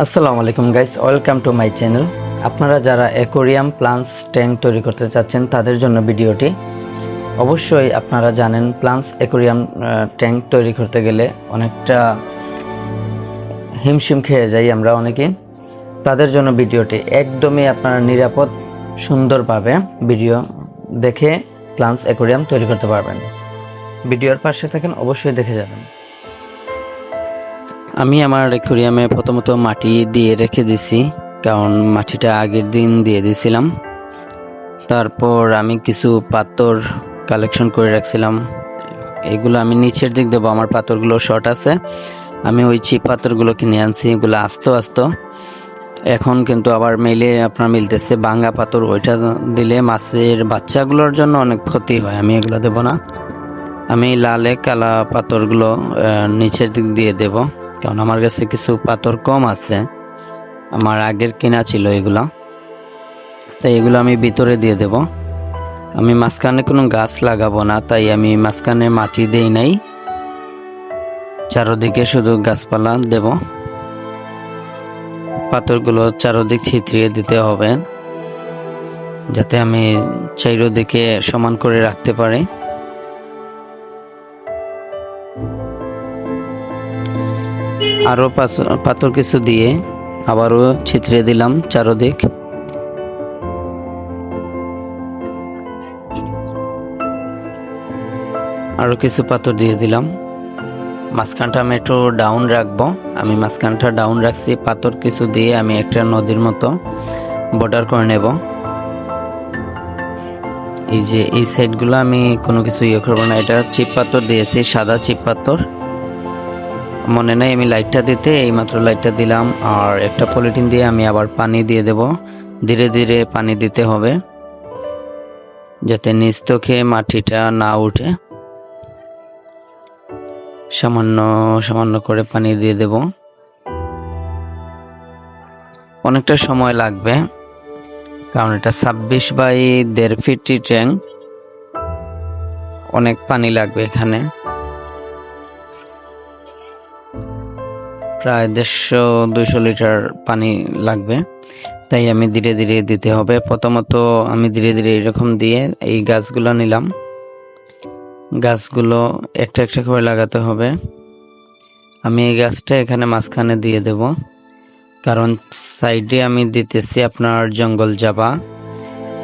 আসসালামু আলাইকুম guys, welcome to my channel. আপনারা যারা অ্যাকোরিয়াম প্লান্টস ট্যাঙ্ক তৈরি করতে চাচ্ছেন, তাদের জন্য ভিডিওটি। অবশ্যই আপনারা জানেন, প্লান্টস অ্যাকোরিয়াম ট্যাঙ্ক তৈরি করতে গেলে অনেকটা হিমশিম খেয়ে যাই আমরা অনেকে। তাদের জন্য ভিডিওটি একদমই আপনারা নিরাপদ সুন্দরভাবে ভিডিও দেখে প্লান্টস অ্যাকোরিয়াম তৈরি করতে পারবেন। ভিডিওর পাশে থাকেন, অবশ্যই দেখে যাবেন। আমি আমার অ্যাকোরিয়ামে প্রথমত মাটি দিয়ে রেখে দিছি, কারণ মাটিটা আগের দিন দিয়ে দিয়েছিলাম। তারপর আমি কিছু পাথর কালেকশন করে রাখছিলাম। এগুলো আমি নিচের দিক দেবো, আমার পাথরগুলো শর্ট আছে। আমি ওই চিপ পাথরগুলো কিনে আনছি, এগুলো আস্ত আস্ত। এখন কিন্তু আবার মেলে আপনার মিলতেছে বাঙ্গা পাথর, ওইটা দিলে মাছের বাচ্চাগুলোর জন্য অনেক ক্ষতি হয়, আমি এগুলো দেবো না। আমি লালে কালা পাথরগুলো নিচের দিক দিয়ে দেব। কারণ আমার কাছে কিছু পাথর কম আছে। আমার আগের কেনা ছিল এগুলো। তাই এগুলো আমি ভিতরে দিয়ে দেব। আমি মাঝখানে কোনো গাছ লাগাবো না, তাই আমি মাঝখানে মাটি দেই নাই। চারোদিকে শুধু গাছপালা দেব। পাথরগুলো চারোদিক ছিত্রিয়ে দিতে হবে, যাতে আমি চারিদিকে সমান করে রাখতে পারি। আরও পাথর কিছু দিয়ে আবারও ছিতরে দিলাম চারোদিক। আরও কিছু পাথর দিয়ে দিলাম। মাঝখানটা আমি একটু ডাউন রাখব। আমি মাঝখানটা ডাউন রাখছি। পাথর কিছু দিয়ে আমি একটা নদীর মতো বর্ডার করে নেব। এই যে এই সাইডগুলো আমি কোনো কিছু ইয়ে করব না। এটা চিপ পাথর দিয়েছি, সাদা চিপ পাথর। মনে নাই, আমি লাইটটা দিতে, এইমাত্র লাইটটা দিলাম, আর একটা পলিথিন দিয়ে আমি আবার পানি দিয়ে দেব। ধীরে ধীরে পানি দিতে হবে, যাতে নিচ থেকে মাটিটা না উঠে। সামান্য সামান্য করে পানি দিয়ে দেব। অনেকটা সময় লাগবে, কারণ এটা ছাব্বিশ বাই দেড় ফিটটি ট্যাঙ্ক অনেক পানি লাগবে এখানে। প্রায় দেড়শো, দুইশো লিটার পানি লাগবে। তাই আমি ধীরে ধীরে দিতে হবে। প্রথমত আমি ধীরে ধীরে এরকম দিয়ে এই গাছগুলো নিলাম। গাছগুলো একটা একটা করে লাগাতে হবে। আমি এই গাছটা এখানে মাঝখানে দিয়ে দেব। কারণ সাইডে আমি দিতেছি আপনার জঙ্গল জাবা।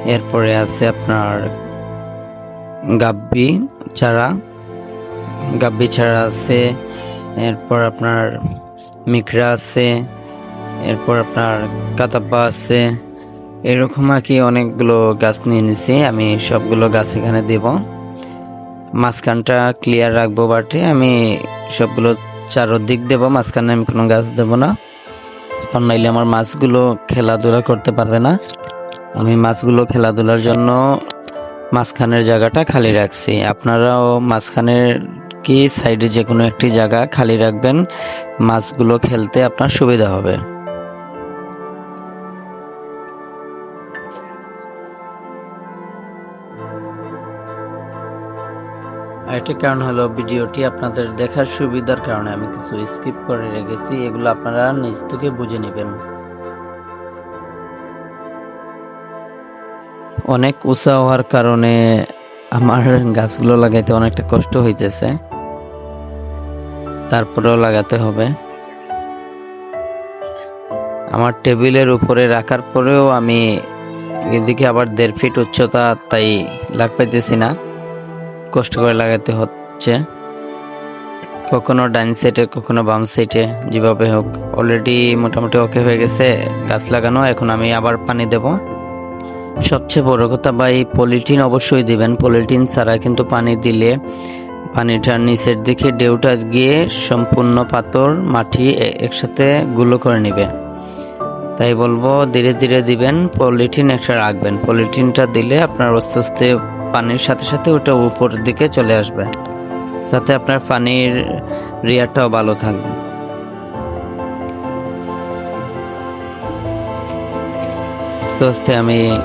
এরপরে আছে আপনার গাব্বি চারা। গাব্বি চারা আছে। এরপর আপনার মিকরা আছে, এরপর আপনার কাতাব্বা আছে, এরকম আর কি অনেকগুলো গাছ নিয়ে নিছি, আমি সবগুলো গাছ এখানে দেব। মাঝখানটা ক্লিয়ার রাখব বাটে, আমি সবগুলো চারোদিক দেবো, মাঝখানে আমি কোনো গাছ দেবো না। কারণ নাইলে আমার মাছগুলো খেলাধুলা করতে পারবে না। আমি মাছগুলো খেলাধুলার জন্য মাঝখানের জায়গাটা খালি রাখছি। আপনারাও মাঝখানের কি সাইডে যে কোনো একটি জায়গা খালি রাখবেন, মাছগুলো খেলতে আপনার সুবিধা হবে। আরেকটি কারণ হলো, ভিডিওটি আপনাদের দেখার সুবিধার কারণে আমি কিছু স্কিপ করে রেখেছি, এগুলো আপনারা নিজ থেকে বুঝে নেবেন। অনেক উঁচা হওয়ার কারণে আমার গাছগুলো লাগাইতে অনেকটা কষ্ট হইতেছে। তারপরেও লাগাতে হবে। আমার টেবিলের উপরে রাখার পরেও আমি এদিকে আবার দেড় ফিট উচ্চতা, তাই লাগ পাইতেছি না। কষ্ট করে লাগাতে হচ্ছে। কখনো ডাইন সাইডে, কখনো বাম সাইডে, যেভাবে হোক। অলরেডি মোটামুটি ওকে হয়ে গেছে গাছ লাগানো। এখন আমি আবার পানি দেব। সবচেয়ে বড় কথা ভাই, পলিথিন অবশ্যই দিবেন। পলিথিন ছাড়া কিন্তু পানি দিলে পানিটার নিচের দিকে ডেউটা গিয়ে সম্পূর্ণ পাথর মাটি একসাথে গুলো করে নেবে। তাই বলব, ধীরে ধীরে দিবেন, পলিথিন একটা রাখবেন। পলিথিনটা দিলে আপনার আস্তে আস্তে পানির সাথে সাথে ওটা উপরের দিকে চলে আসবে। তাতে আপনার পানির রিয়ারটাও ভালো থাকবে। আস্তে আস্তে আমি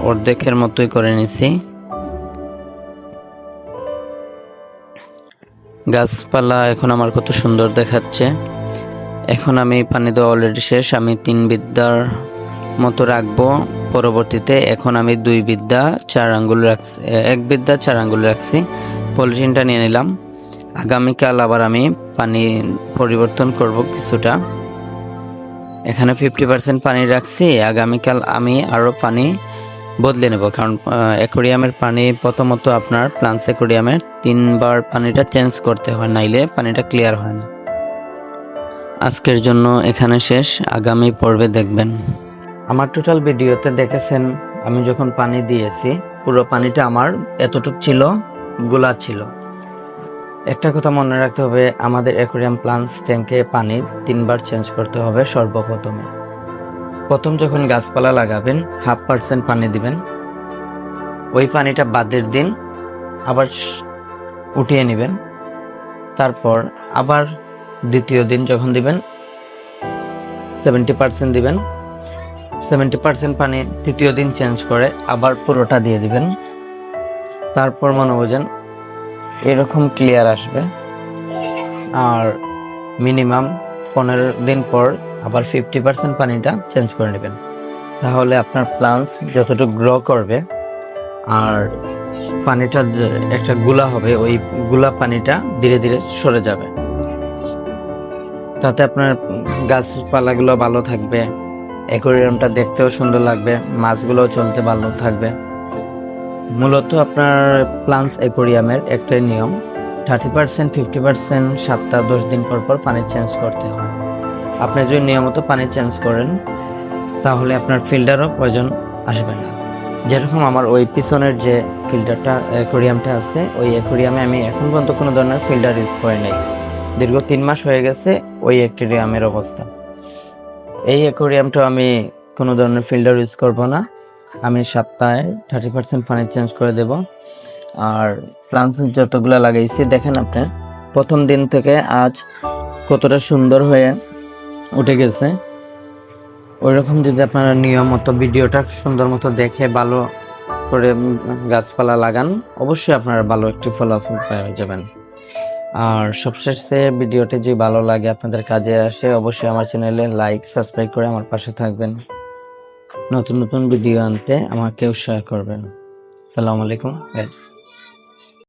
অর্ধেকের মতোই করে নিছি। গাছপালা এখন আমার কত সুন্দর দেখাচ্ছে। এখন আমি পানি দেওয়া অলরেডি শেষ, আমি তিন বিদ্যার মতো রাখব। পরবর্তীতে এখন আমি দুই বিদ্যা, চার আঙ্গুল রাখছি, এক বিদ্যা, চার আঙ্গুল রাখছি। পলিথিনটা নিয়ে নিলাম। আগামীকাল আবার আমি পানি পরিবর্তন করব কিছুটা। এখানে ফিফটি পার্সেন্ট পানি রাখছি। আগামীকাল আমি আরও পানি বদলে নেব। কারণ অ্যাকোরিয়ামের পানি প্রথমত আপনার প্লান্টস অ্যাকোরিয়ামের তিনবার পানিটা চেঞ্জ করতে হয়, নাইলে পানিটা ক্লিয়ার হয় না। আজকের জন্য এখানে শেষ। আগামী পর্বে দেখবেন। আমার টোটাল ভিডিওতে দেখেছেন, আমি যখন পানি দিয়েছি, পুরো পানিটা আমার এতটুক ছিল, গোলা ছিল। একটা কথা মনে রাখতে হবে, আমাদের অ্যাকোরিয়াম প্লান্টস ট্যাঙ্কে পানি তিনবার চেঞ্জ করতে হবে সর্বপ্রথমে। প্রথম যখন গাছপালা লাগাবেন, হাফ পার্সেন্ট পানি দিবেন। ওই পানিটা বাদের দিন আবার উঠিয়ে নেবেন। তারপর আবার দ্বিতীয় দিন যখন দিবেন সেভেন্টি পার্সেন্ট দিবেন। সেভেন্টি পার্সেন্ট পানি তৃতীয় দিন চেঞ্জ করে আবার পুরোটা দিয়ে দিবেন। তারপর মনে বোঝেন এরকম ক্লিয়ার আসবে। আর মিনিমাম পনেরো দিন পর আবার ফিফটি পার্সেন্ট পানিটা চেঞ্জ করে নেবেন। তাহলে আপনার প্লান্টস যতটুকু গ্রো করবে, আর পানিটা একটা গুলা হবে, ওই গুলা পানিটা ধীরে ধীরে সরে যাবে। তাতে আপনার গাছপালাগুলো ভালো থাকবে অ্যাকোরিয়ামটা দেখতেও সুন্দর লাগবে, মাছগুলোও চলতে ভালো থাকবে। মূলত আপনার প্লান্টস অ্যাকোরিয়ামের একটাই নিয়ম থার্টি পার্সেন্ট ফিফটি পার্সেন্ট সপ্তাহ দশ দিন পর পর পানি চেঞ্জ করতে হয় আপনি যদি নিয়মিত পানি চেঞ্জ করেন, তাহলে আপনার ফিল্টারও প্রয়োজন আসবে না। যেরকম আমার ওই পিছনের যে ফিল্টারটা অ্যাকোরিয়ামটা আছে, ওই অ্যাকোরিয়ামে আমি এখন পর্যন্ত কোনো ধরনের ফিল্টার ইউজ করে নাই। দীর্ঘ তিন মাস হয়ে গেছে ওই অ্যাকোরিয়ামের অবস্থা। এই অ্যাকোরিয়ামটা আমি কোনো ধরনের ফিল্টার ইউজ করব না। আমি সপ্তাহে থার্টি পার্সেন্ট পানি চেঞ্জ করে দেব। আর প্লান্টস যতগুলো লাগাইছি, দেখেন আপনি, প্রথম দিন থেকে আজ কতটা সুন্দর হয়ে উঠে গেছে। ওইরকম যদি আপনারা নিয়মিত ভিডিওটা সুন্দর মতো দেখে ভালো করে গাছপালা লাগান, অবশ্যই আপনারা ভালো একটি ফলাফল পেয়ে যাবেন। আর সবশেষে ভিডিওটি যদি ভালো লাগে আপনাদের কাজে আসে, অবশ্যই আমার চ্যানেলে লাইক, সাবস্ক্রাইব করে আমার পাশে থাকবেন। নতুন নতুন ভিডিও আনতে আমাকে উৎসাহ করবেন। সালামু আলাইকুম গাইস